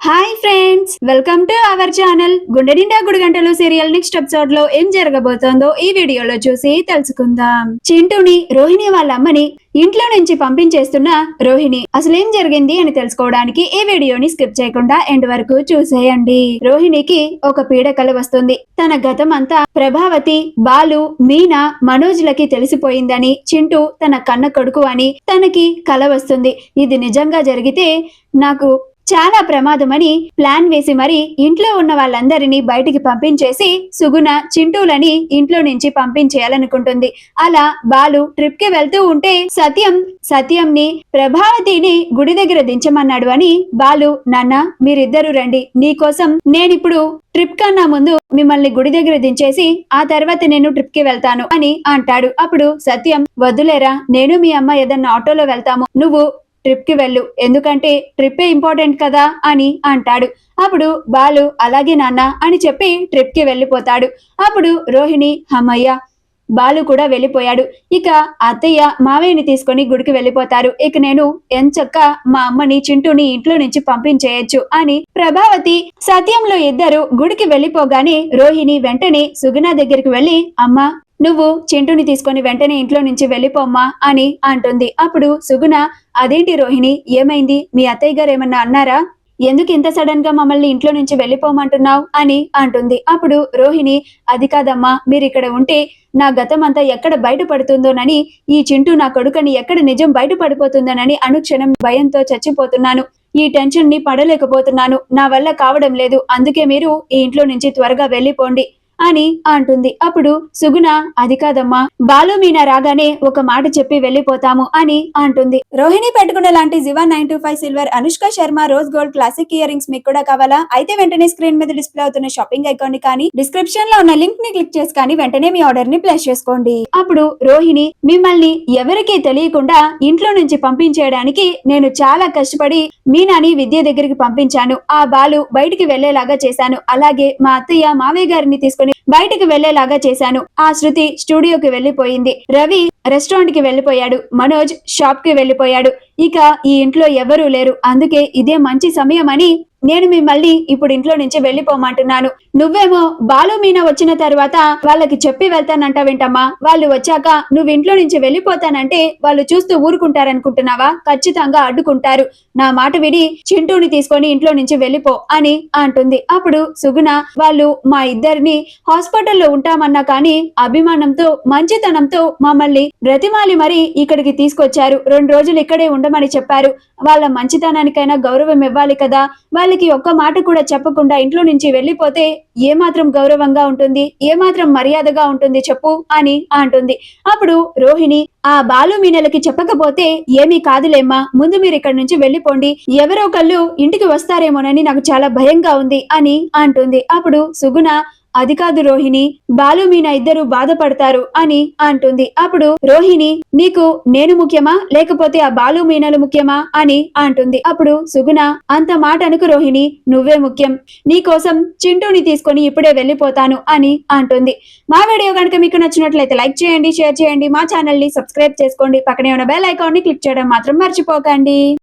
Hi friends welcome to our channel. గుండె నిండా గుడి గంటలు సీరియల్ నెక్స్ట్ ఎపిసోడ్లో ఏం జరగబోతోందో ఈ వీడియోలో చూసి తెలుసుకుందాం. చింటూని రోహిణి వాళ్ళ అమ్మని ఇంట్లో నుంచి పంపించేస్తున్న రోహిణి. అసలేం జరిగింది అని తెలుసుకోవడానికి ఈ వీడియోని స్కిప్ చేయకుండా ఎండ్ వరకు చూసేయండి. రోహిణికి ఒక పీడకల వస్తుంది. తన గతం అంతా ప్రభావతి బాలు మీనా మనోజ్లకి తెలిసిపోయిందని చింటూ తన కన్న కొడుకు అని తనకి కల వస్తుంది. ఇది నిజంగా జరిగితే నాకు చాలా ప్రమాదమని ప్లాన్ వేసి మరి ఇంట్లో ఉన్న వాళ్ళందరినీ బయటికి పంపించేసి సుగుణ చింటూలని ఇంట్లో నుంచి పంపించేయాలనుకుంటుంది. అలా బాలు ట్రిప్కి వెళ్తూ ఉంటే సత్యం సత్యంని ప్రభావతిని గుడి దగ్గర దించమన్నాడు అని బాలు నాన్న మీరిద్దరూ రండి. నీకోసం నేనిప్పుడు ట్రిప్ కన్నా ముందు మిమ్మల్ని గుడి దగ్గర దించేసి ఆ తర్వాత నేను ట్రిప్కి వెళ్తాను అని అంటాడు. అప్పుడు సత్యం వద్దులేరా నేను మీ అమ్మ ఏదన్నా ఆటోలో వెళ్తాము. నువ్వు ట్రిప్కి వెళ్ళు. ఎందుకంటే ట్రిప్పే ఇంపార్టెంట్ కదా అని అంటాడు. అప్పుడు బాలు అలాగే నాన్న అని చెప్పి ట్రిప్కి వెళ్ళిపోతాడు. అప్పుడు రోహిణి అమ్మయ్య బాలు కూడా వెళ్ళిపోయాడు. ఇక అత్తయ్య మావయ్యని తీసుకొని గుడికి వెళ్ళిపోతారు. ఇక నేను ఎంచక్క మా అమ్మని చింటూని ఇంట్లో నుంచి పంపించేయచ్చు అని ప్రభావతి సత్యంలో ఇద్దరు గుడికి వెళ్ళిపోగానే రోహిణి వెంటనే సుగుణ దగ్గరికి వెళ్ళి అమ్మ నువ్వు చింటూని తీసుకొని వెంటనే ఇంట్లో నుంచి వెళ్ళిపోమ్మా అని అంటుంది. అప్పుడు సుగుణ అదేంటి రోహిణి ఏమైంది? మీ అత్తయ్య గారు ఏమన్నా అన్నారా? ఎందుకు ఇంత సడన్గా మమ్మల్ని ఇంట్లో నుంచి వెళ్ళిపోమంటున్నావు? అని అంటుంది. అప్పుడు రోహిణి అది కాదమ్మా మీరు ఇక్కడ ఉంటే నా గతం అంతా ఎక్కడ బయటపడుతుందోనని ఈ చింటూ నా కొడుకని ఎక్కడ నిజం బయటపడిపోతుందోనని అనుక్షణం భయంతో చచ్చిపోతున్నాను. ఈ టెన్షన్ని పడలేకపోతున్నాను. నా వల్ల కావడం లేదు. అందుకే మీరు ఈ ఇంట్లో నుంచి త్వరగా వెళ్ళిపోండి. అని అంటుంది. అప్పుడు సుగుణ అది కాదమ్మా బాలు మీనా రాగానే ఒక మాట చెప్పి వెళ్ళిపోతాము అని అంటుంది. రోహిణి పెట్టుకున్న లాంటి Jiva nine two five silver Anushka Sharma rose gold classic ear rings మీకు కూడా కావాలా? అయితే వెంటనే స్క్రీన్ మీద డిస్ప్లే అవుతున్న షాపింగ్ ఐకాన్ని కానీ డిస్క్రిప్షన్లో ఉన్న లింక్ని క్లిక్ చేసి కానీ వెంటనే మీ ఆర్డర్ని ప్లేస్ చేసుకోండి. అప్పుడు రోహిణి మిమ్మల్ని ఎవరికీ తెలియకుండా ఇంట్లో నుంచి పంపించేయడానికి నేను చాలా కష్టపడి మీనాని విద్య దగ్గరికి పంపించాను. ఆ బాలు బయటికి వెళ్ళేలాగా చేశాను. అలాగే మా అత్తయ్య మావయ్య గారిని తీసుకుని బయటికి వెళ్ళేలాగా చేశాను. ఆ శృతి స్టూడియోకి వెళ్ళిపోయింది రవి రెస్టారెంట్కి మనోజ్ షాప్కి ఇక ఈ ఇంట్లో ఎవరూ లేరు. అందుకే ఇదే మంచి సమయం అని నేను మిమ్మల్ని ఇప్పుడు ఇంట్లో నుంచి వెళ్ళిపోమంటున్నాను. నువ్వేమో బాలు మీనా వచ్చిన తర్వాత వాళ్ళకి చెప్పి వెళ్తానంటావేంటమ్మా వాళ్ళు వచ్చాక నువ్వు ఇంట్లో నుంచి వెళ్ళిపోతానంటే వాళ్ళు చూస్తూ ఊరుకుంటారనుకుంటున్నావా? ఖచ్చితంగా అడ్డుకుంటారు. నా మాట విడి చింటూని తీసుకొని ఇంట్లో నుంచి వెళ్ళిపో అని అంటుంది. అప్పుడు సుగుణ వాళ్ళు మా ఇద్దరిని హాస్పిటల్లో ఉంటామన్నా కానీ అభిమానంతో మంచితనంతో మమ్మల్ని బ్రతిమాలి మరి ఇక్కడికి తీసుకొచ్చారు. రెండు రోజులు ఇక్కడే ఉండమని చెప్పారు. వాళ్ళ మంచితనానికైనా గౌరవం ఇవ్వాలి కదా. వాళ్ళకి ఒక్క మాట కూడా చెప్పకుండా ఇంట్లో నుంచి వెళ్ళిపోతే ఏమాత్రం గౌరవంగా ఉంటుంది? ఏమాత్రం మర్యాదగా ఉంటుంది చెప్పు అని అంటుంది. అప్పుడు రోహిణి ఆ బాలు మీనలకి చెప్పకపోతే ఏమీ కాదులేమ్మా. ముందు మీరు ఇక్కడ నుంచి వెళ్ళిపోండి. ఎవరో ఒకళ్ళు ఇంటికి వస్తారేమోనని నాకు చాలా భయంగా ఉంది అని అంటుంది. అప్పుడు సుగుణ అది కాదు రోహిణి బాలు మీనా ఇద్దరు బాధపడతారు అని అంటుంది. అప్పుడు రోహిణి నీకు నేను ముఖ్యమా? లేకపోతే ఆ బాలు మీనలు ముఖ్యమా? అని అంటుంది. అప్పుడు సుగుణ అంత మాట అనుకు రోహిణి నువ్వే ముఖ్యం. నీ కోసం చింటూని తీసుకొని ఇప్పుడే వెళ్ళిపోతాను అని అంటుంది. మా వీడియో కనుక మీకు నచ్చినట్లయితే లైక్ చేయండి షేర్ చేయండి మా ఛానల్ని సబ్స్క్రైబ్ చేసుకోండి. పక్కనే ఉన్న బెల్ ఐకాన్ని క్లిక్ చేయడం మాత్రం మర్చిపోకండి.